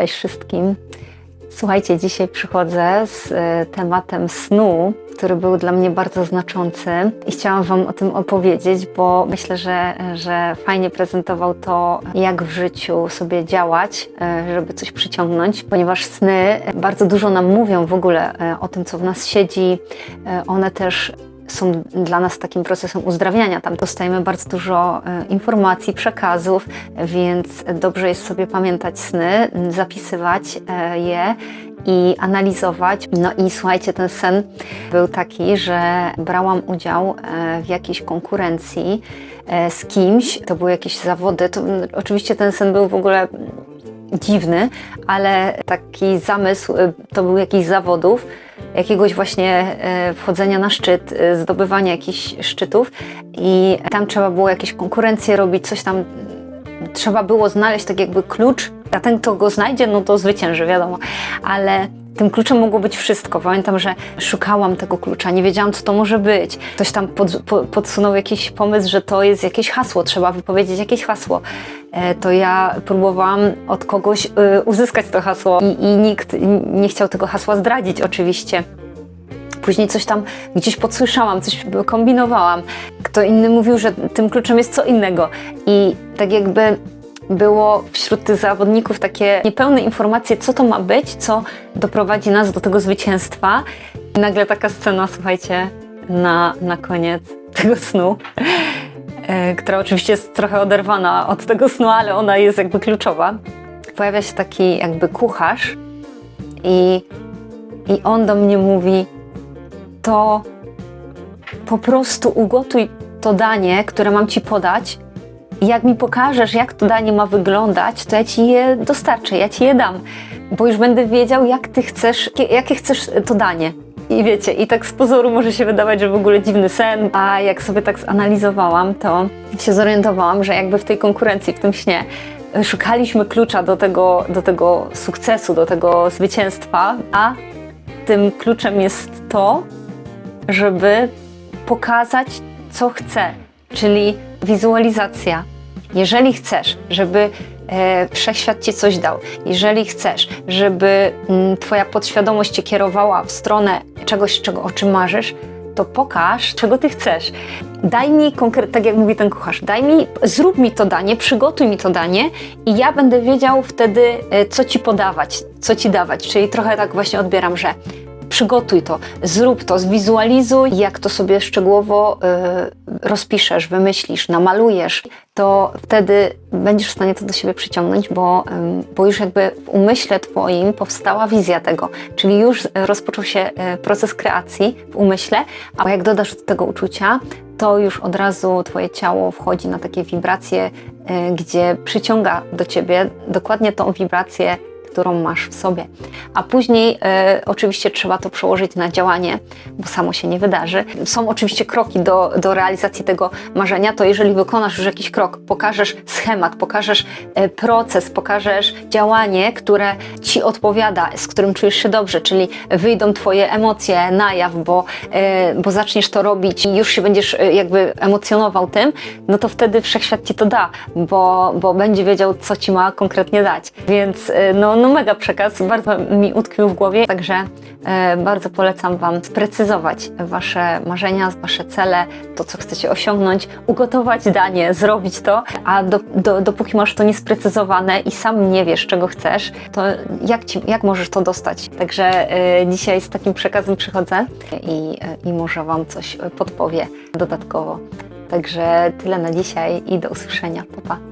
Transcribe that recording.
Cześć wszystkim. Słuchajcie, dzisiaj przychodzę z e, tematem snu, który był dla mnie bardzo znaczący i chciałam Wam o tym opowiedzieć, bo myślę, że, że fajnie prezentował to, jak w życiu sobie działać, e, żeby coś przyciągnąć, ponieważ sny bardzo dużo nam mówią w ogóle e, o tym, co w nas siedzi. One też są dla nas takim procesem uzdrawiania. Tam dostajemy bardzo dużo e, informacji, przekazów, więc dobrze jest sobie pamiętać sny, zapisywać e, je i analizować. No i słuchajcie, ten sen był taki, że brałam udział e, w jakiejś konkurencji z kimś, to były jakieś zawody. To, oczywiście ten sen był w ogóle dziwny, ale taki zamysł to był jakiś zawodów, jakiegoś właśnie e, wchodzenia na szczyt, e, zdobywania jakichś szczytów. I tam trzeba było jakieś konkurencje robić, coś tam trzeba było znaleźć tak jakby klucz, a ten kto go znajdzie, no to zwycięży, wiadomo, ale tym kluczem mogło być wszystko. Pamiętam, że szukałam tego klucza, nie wiedziałam, co to może być. Ktoś tam pod, po, podsunął jakiś pomysł, że to jest jakieś hasło, trzeba wypowiedzieć jakieś hasło. E, To ja próbowałam od kogoś e, uzyskać to hasło i, i nikt nie chciał tego hasła zdradzić, oczywiście. Później coś tam gdzieś podsłyszałam, coś kombinowałam. Kto inny mówił, że tym kluczem jest co innego. I tak jakby było wśród tych zawodników takie niepełne informacje, co to ma być, co doprowadzi nas do tego zwycięstwa. I nagle taka scena, słuchajcie, na, na koniec tego snu, e, która oczywiście jest trochę oderwana od tego snu, ale ona jest jakby kluczowa. Pojawia się taki jakby kucharz i, i on do mnie mówi, to po prostu ugotuj to danie, które mam ci podać. I jak mi pokażesz, jak to danie ma wyglądać, to ja ci je dostarczę, ja ci je dam, bo już będę wiedział, jak ty chcesz, jakie chcesz to danie. I wiecie, i tak z pozoru może się wydawać, że w ogóle dziwny sen, a jak sobie tak zanalizowałam, to się zorientowałam, że jakby w tej konkurencji, w tym śnie, szukaliśmy klucza do tego, do tego sukcesu, do tego zwycięstwa, a tym kluczem jest to, żeby pokazać, co chcę, czyli wizualizacja. Jeżeli chcesz, żeby e, wszechświat ci coś dał, jeżeli chcesz, żeby mm, twoja podświadomość cię kierowała w stronę czegoś, czego o czym marzysz, to pokaż, czego ty chcesz. Daj mi konkretnie, tak jak mówi ten kucharz, daj mi, zrób mi to danie, przygotuj mi to danie i ja będę wiedział wtedy, e, co ci podawać, co ci dawać. Czyli trochę tak właśnie odbieram, że przygotuj to, zrób to, zwizualizuj, jak to sobie szczegółowo y, rozpiszesz, wymyślisz, namalujesz, to wtedy będziesz w stanie to do siebie przyciągnąć, bo, ym, bo już jakby w umyśle Twoim powstała wizja tego, czyli już rozpoczął się y, proces kreacji w umyśle, a jak dodasz do tego uczucia, to już od razu Twoje ciało wchodzi na takie wibracje, y, gdzie przyciąga do Ciebie dokładnie tą wibrację, którą masz w sobie. A później e, oczywiście trzeba to przełożyć na działanie, bo samo się nie wydarzy. Są oczywiście kroki do, do realizacji tego marzenia. To jeżeli wykonasz już jakiś krok, pokażesz schemat, pokażesz e, proces, pokażesz działanie, które ci odpowiada, z którym czujesz się dobrze, czyli wyjdą twoje emocje na jaw, bo, e, bo zaczniesz to robić i już się będziesz e, jakby emocjonował tym, no to wtedy wszechświat ci to da, bo, bo będzie wiedział, co ci ma konkretnie dać. Więc e, no, no mega przekaz, bardzo mi utkwił w głowie, także e, bardzo polecam Wam sprecyzować Wasze marzenia, Wasze cele, to co chcecie osiągnąć, ugotować danie, zrobić to, a do, do, dopóki masz to niesprecyzowane i sam nie wiesz, czego chcesz, to jak, ci, jak możesz to dostać? Także e, dzisiaj z takim przekazem przychodzę i, e, i może Wam coś podpowie dodatkowo. Także tyle na dzisiaj i do usłyszenia. Pa, pa.